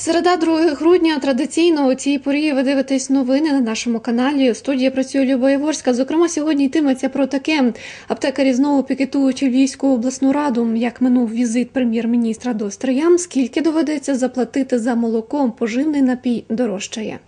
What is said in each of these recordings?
Середа 2 грудня традиційно у цій порі ви дивитесь новини на нашому каналі. У студії працює Люба Єворська. Зокрема, сьогодні йтиметься про таке. Аптекарі знову пікетують Львівську обласну раду. Як минув візит прем'єр-міністра до Стриян, скільки доведеться заплатити за молоко, поживний напій дорожчає.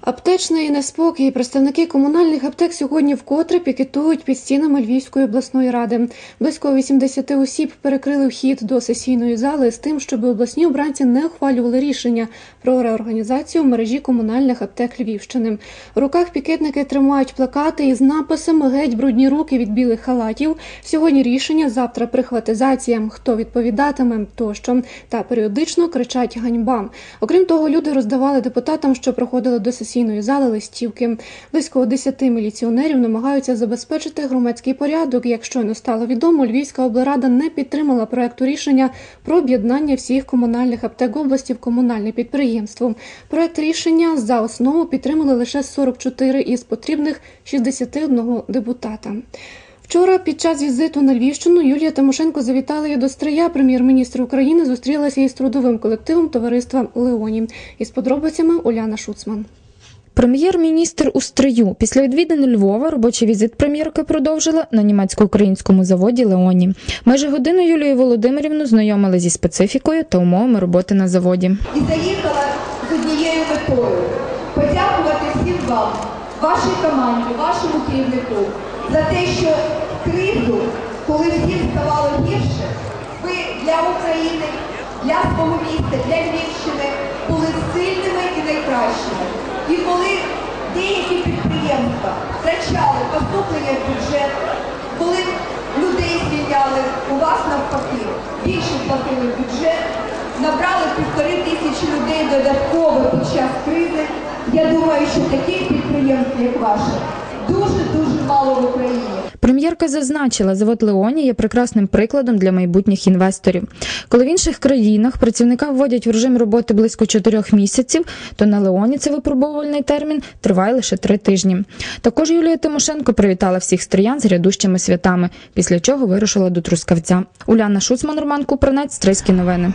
Аптечний неспокій представники комунальних аптек сьогодні вкотре пікетують під стінами Львівської обласної ради. Близько 80 осіб перекрили вхід до сесійної зали з тим, щоб обласні обранці не ухвалювали рішення про реорганізацію мережі комунальних аптек Львівщини. В руках пікетники тримають плакати із написами Геть брудні руки від білих халатів. Сьогодні рішення, завтра прихватизація. Хто відповідатиме тощо та періодично кричать ганьба. Окрім того, люди роздавали депутатам, що проходили до сесійної зали листівки. Близько 10 міліціонерів намагаються забезпечити громадський порядок. Як щойно стало відомо, Львівська облрада не підтримала проекту рішення про об'єднання всіх комунальних аптек області в комунальне підприємство. Проект рішення за основу підтримали лише 44 із потрібних 61 депутата. Вчора під час візиту на Львівщину Юлія Тимошенко завітала її до Стрия. Прем'єр-міністр України зустрілася із трудовим колективом товариства Леоні. Із подробицями Уляна Шуцман. Прем'єр-міністр у стрию після відвідини Львова робочий візит прем'єрки продовжила на німецько-українському заводі Леоні. Майже годину Юлію Володимирівну знайомили зі специфікою та умовами роботи на заводі. і заїхала з однією метою подякувати всім вам, вашій команді, вашому керівнику за те, що кризу, коли всім ставало гірше, ви для України, для свого міста, для Львівщини були сильними і найкращими. І коли деякі підприємства втрачали поступлення в бюджет, коли людей звільняли, у вас навпаки більше платили бюджет, набрали півтори тисячі людей додатково під час кризи. Я думаю, що таких підприємств, як ваше, дуже-дуже мало в Україні. Прем'єрка зазначила, завод Леоні є прекрасним прикладом для майбутніх інвесторів. Коли в інших країнах працівника вводять в режим роботи близько чотирьох місяців, то на Леоні цей випробувальний термін триває лише три тижні. Також Юлія Тимошенко привітала всіх стриян з грядущими святами, після чого вирушила до Трускавця. Уляна Шуцман, Роман Купранець, Стрийські новини.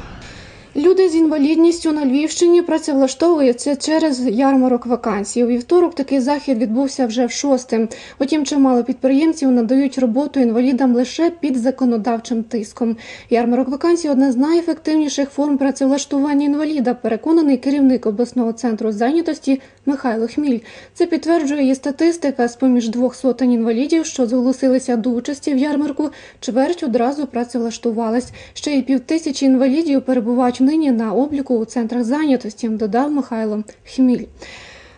Люди з інвалідністю на Львівщині працевлаштовуються через ярмарок вакансій. У вівторок такий захід відбувся вже в шосте. Утім, чимало підприємців надають роботу інвалідам лише під законодавчим тиском. Ярмарок вакансій одна з найефективніших форм працевлаштування інваліда. Переконаний керівник обласного центру зайнятості Михайло Хміль. Це підтверджує її статистика. З поміж двох сотень інвалідів, що зголосилися до участі в ярмарку, чверть одразу працевлаштувалась. Ще й півтисячі інвалідів перебувають нині на обліку у центрах зайнятості, додав Михайло Хміль.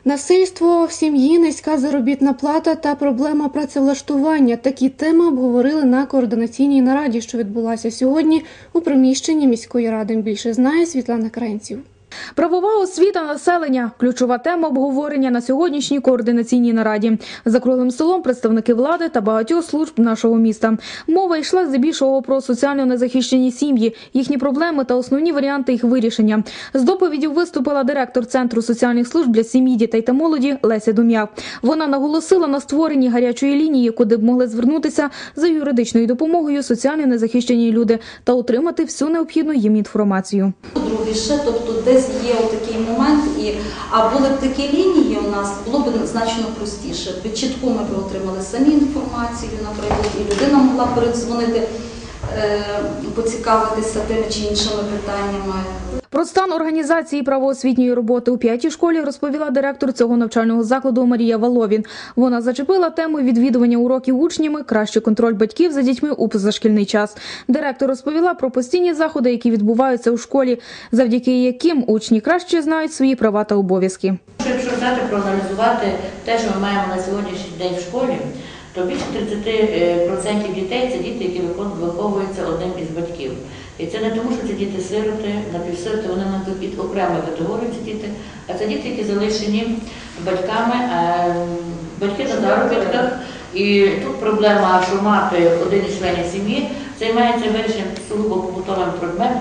Насильство в сім'ї, низька заробітна плата та проблема працевлаштування. Такі теми обговорили на координаційній нараді, що відбулася сьогодні у приміщенні міської ради. Більше знає Світлана Кренців. Правова освіта населення ключова тема обговорення на сьогоднішній координаційній нараді. За круглим столом представники влади та багатьох служб нашого міста. Мова йшла здебільшого про соціально незахищені сім'ї, їхні проблеми та основні варіанти їх вирішення. З доповіддю виступила директор центру соціальних служб для сім'ї, дітей та молоді Леся Дум'як. Вона наголосила на створенні гарячої лінії, куди б могли звернутися за юридичною допомогою соціально незахищені люди та отримати всю необхідну їм інформацію. Друге ще, тобто десь є такий момент, і а були б такі лінії у нас, було б значно простіше. Чітко ми б отримали самі інформацію, наприклад, і людина могла передзвонити, поцікавитися тими чи іншими питаннями. Про стан організації правоосвітньої роботи у п'ятій школі розповіла директор цього навчального закладу Марія Воловін. Вона зачепила тему відвідування уроків учнями, кращий контроль батьків за дітьми у позашкільний час. Директор розповіла про постійні заходи, які відбуваються у школі, завдяки яким учні краще знають свої права та обов'язки. Якщо взяти проаналізувати те, що ми маємо на сьогоднішній день в школі, то більше 30% дітей це діти, які виховуються одним із батьків. І це не тому, що це діти сироти, напівсироти, вони нам під окремою категорією ці діти, а це діти, які залишені батьками, а батьки на заробітках. І тут проблема, що мати один із членів сім'ї займається вирішенням сугубо побутовими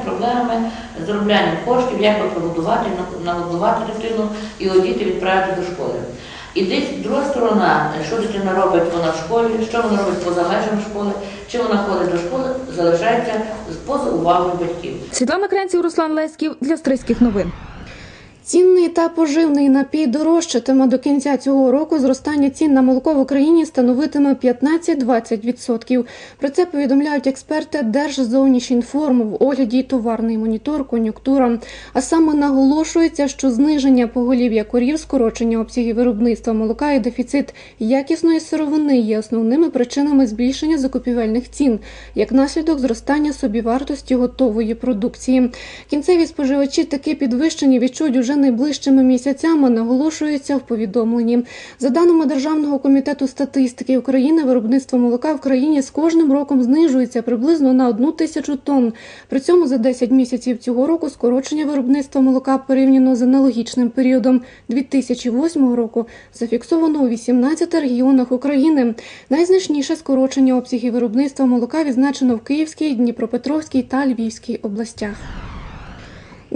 проблемами, зароблянням коштів, як прогодувати, нагодувати дитину і одіти відправити до школи. І десь друга сторона, що дитина робить вона в школі, що вона робить поза межами школи, чи вона ходить до школи, залишається поза увагою батьків. Світлана Кренців, Руслан Леськів для Стрийських новин. Цінний та поживний напій дорожчатиме до кінця цього року. Зростання цін на молоко в Україні становитиме 15-20%. Про це повідомляють експерти Держзовнішінформ в огляді товарний монітор кон'юнктура. А саме наголошується, що зниження поголів'я корів, скорочення обсягів виробництва молока і дефіцит якісної сировини є основними причинами збільшення закупівельних цін, як наслідок зростання собівартості готової продукції. Кінцеві споживачі такі підвищення відчують уже найближчими місяцями, наголошується в повідомленні. За даними Державного комітету статистики України, виробництво молока в країні з кожним роком знижується приблизно на одну тисячу тонн. При цьому за 10 місяців цього року скорочення виробництва молока порівняно з аналогічним періодом 2008 року зафіксовано у 18 регіонах України. Найзначніше скорочення обсягів виробництва молока відзначено в Київській, Дніпропетровській та Львівській областях.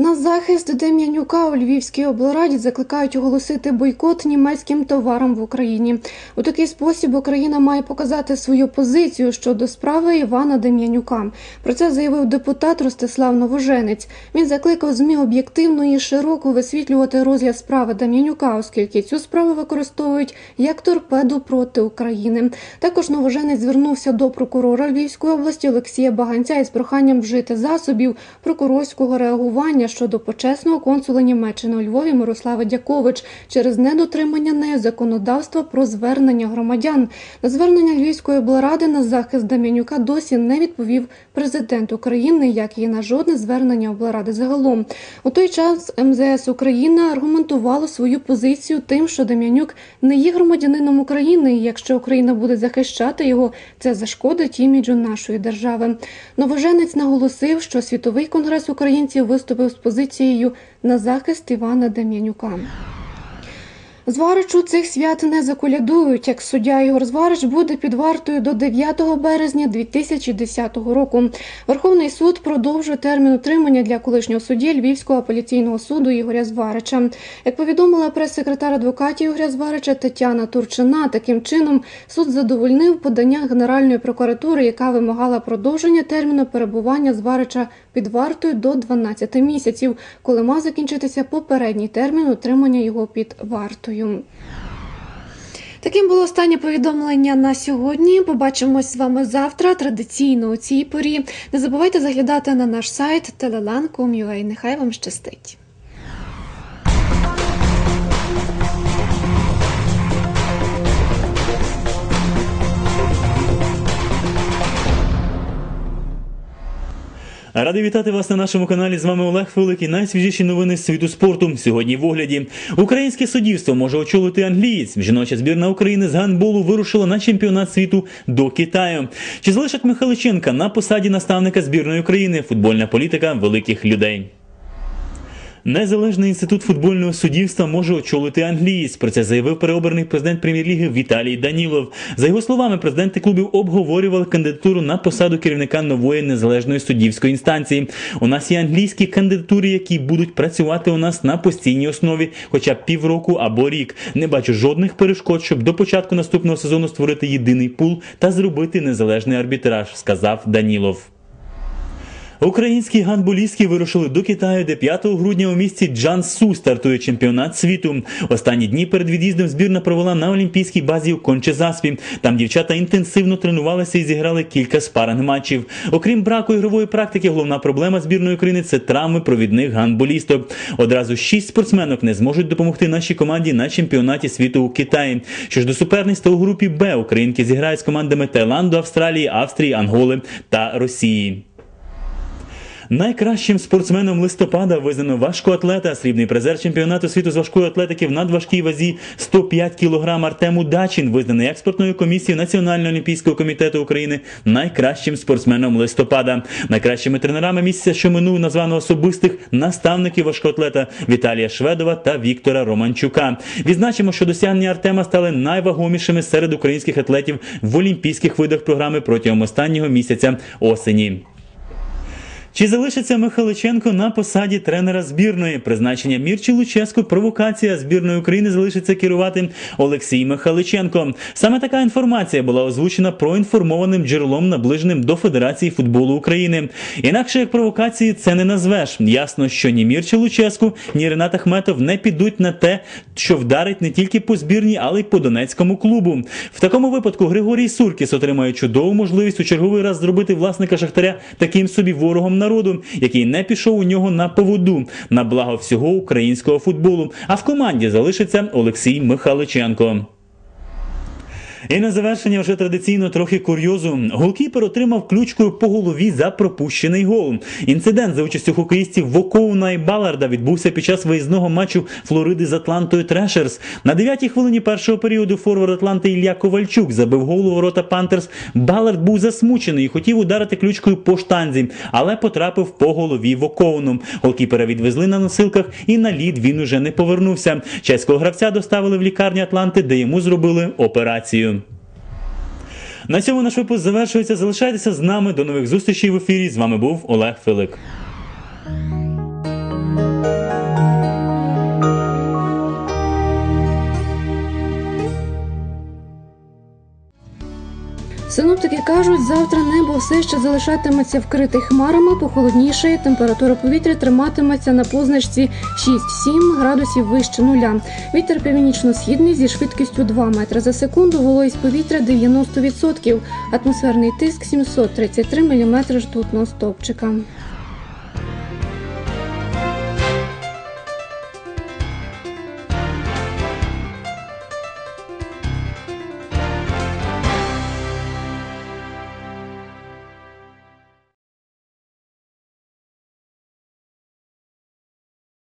На захист Дем'янюка у Львівській облраді закликають оголосити бойкот німецьким товарам в Україні. У такий спосіб Україна має показати свою позицію щодо справи Івана Дем'янюка. Про це заявив депутат Ростислав Новоженець. Він закликав ЗМІ об'єктивно і широко висвітлювати розгляд справи Дем'янюка, оскільки цю справу використовують як торпеду проти України. Також Новоженець звернувся до прокурора Львівської області Олексія Баганця із проханням вжити засобів прокурорського реагування щодо почесного консула Німеччини у Львові Мирослава Дякович через недотримання нею законодавства про звернення громадян. На звернення Львівської облради на захист Дем'янюка досі не відповів президент України, як і на жодне звернення облради загалом. У той час МЗС України аргументувало свою позицію тим, що Дем'янюк не є громадянином України, і якщо Україна буде захищати його, це зашкодить іміджу нашої держави. Новоженець наголосив, що світовий конгрес українців виступив з позицією на захист Івана Дем'янюка. Зваричу цих свят не заколядують. Як суддя Ігор Зварич буде під вартою до 9 березня 2010 року. Верховний суд продовжує термін утримання для колишнього судді Львівського апеляційного суду Ігоря Зварича. Як повідомила прес-секретар адвокатів Ігоря Зварича Тетяна Турчина, таким чином суд задовольнив подання Генеральної прокуратури, яка вимагала продовження терміну перебування Зварича під вартою до 12 місяців, коли мав закінчитися попередній термін утримання його під вартою. Таким було останнє повідомлення на сьогодні. Побачимось з вами завтра. Традиційно у цій порі. Не забувайте заглядати на наш сайт telelan.com.ua. Нехай вам щастить. Радий вітати вас на нашому каналі. З вами Олег Великий. Найсвіжіші новини з світу спорту. Сьогодні в огляді українське суддівство може очолити англієць. Жіноча збірна України з гандболу вирушила на чемпіонат світу до Китаю. Чи залишать Михайличенка на посаді наставника збірної України? Футбольна політика великих людей. Незалежний інститут футбольного суддівства може очолити англієць. Про це заявив переобраний президент прем'єр-ліги Віталій Данілов. За його словами, президенти клубів обговорювали кандидатуру на посаду керівника нової незалежної суддівської інстанції. У нас є англійські кандидатури, які будуть працювати у нас на постійній основі, хоча б півроку або рік. Не бачу жодних перешкод, щоб до початку наступного сезону створити єдиний пул та зробити незалежний арбітраж, сказав Данілов. Українські гандболістки вирушили до Китаю, де 5 грудня у місті Джансу стартує чемпіонат світу. Останні дні перед від'їздом збірна провела на олімпійській базі у Кончезаспі. Там дівчата інтенсивно тренувалися і зіграли кілька спаринг матчів. Окрім браку ігрової практики, головна проблема збірної України це травми провідних гандболісток. Одразу шість спортсменок не зможуть допомогти нашій команді на чемпіонаті світу у Китаї. Що ж до суперництва у групі Б, українки зіграють з командами Таїланду, Австралії, Австрії, Анголи та Росії. Найкращим спортсменом листопада визнано важкоатлета, срібний призер чемпіонату світу з важкої атлетики в надважкій вазі 105 кг Артем Удачин, визнаний експортною комісією Національного олімпійського комітету України найкращим спортсменом листопада. Найкращими тренерами місяця, що минув, названо особистих наставників важкоатлета Віталія Шведова та Віктора Романчука. Відзначимо, що досягнення Артема стали найвагомішими серед українських атлетів в олімпійських видах програми протягом останнього місяця осені. Чи залишиться Михайличенко на посаді тренера збірної? Призначення Мірчі Луческу, провокація збірної України залишиться керувати Олексій Михайличенко. Саме така інформація була озвучена проінформованим джерелом, наближеним до Федерації футболу України. Інакше як провокації це не назвеш. Ясно, що ні Мірчі Луческу, ні Ренат Ахметов не підуть на те, що вдарить не тільки по збірній, але й по донецькому клубу. В такому випадку Григорій Суркіс отримає чудову можливість у черговий раз зробити власника Шахтаря таким собі ворогом народу, який не пішов у нього на поводу на благо всього українського футболу. А в команді залишиться Олексій Михайличенко. І на завершення вже традиційно трохи курйозу. Голкіпер отримав ключкою по голові за пропущений гол. Інцидент за участю хокеїстів Вокоуна і Баларда відбувся під час виїзного матчу Флориди з Атлантою Трешерс. На 9-й хвилині першого періоду форвард Атланти Ілля Ковальчук забив гол у ворота Пантерс. Балард був засмучений і хотів ударити ключкою по штанзі, але потрапив по голові Вокоуну. Голкіпера відвезли на носилках і на лід він уже не повернувся. Чеського гравця доставили в лікарню Атланти, де йому зробили операцію. На цьому наш випуск завершується. Залишайтеся з нами. До нових зустрічей в ефірі. З вами був Олег Филик. Кажуть, завтра небо все ще залишатиметься вкрите хмарами, похолодніше, температура повітря триматиметься на позначці 6-7 градусів вище нуля. Вітер північно-східний зі швидкістю 2 метри за секунду, вологість повітря 90%, атмосферний тиск 733 мм ртутного стовпчика.